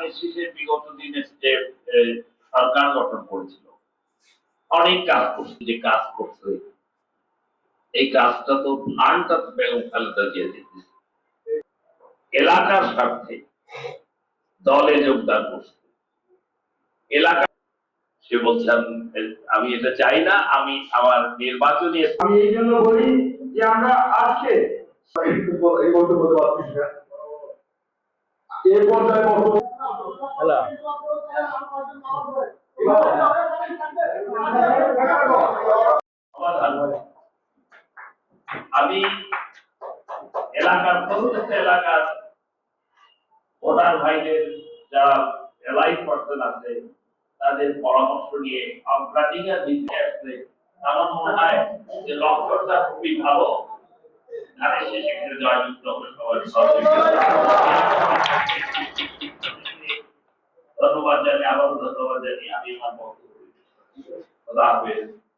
শেষে বিগত দিনে যে সরকার গঠন করেছিল, অনেক কাজ করছে, যে কাজ করছে এই কাজটা তো ফান্ডটা বেগম খালেদা জিয়া দিতেছে এলাকার স্বার্থে দলে যোগদান করছে এলাকা সে বলছে, আমি- এটা চাই না, আমি আমার নির্বাচনী আমি এই জন্য বলি যে আমরা আজকে এই না। এই বক্তব্য সমাধান হয়। আমি এলাকার প্রত্যেকটা এলাকার ভোটার ভাইদের যারা এলাই পার্সন আছে, তাদের পরামর্শ নিয়ে অগ্রাধিকার দিতে আসলে আমার মনে হয় যে লক্ষ্যটা খুবই ভালো। ধারে শেষে জয়যুক্ত সবার জানি আবার ধন্যবাদ জানি আমি আমার বক্তব্য খোদা হাফেজ বাংলাদেশ জিন্দাবাদ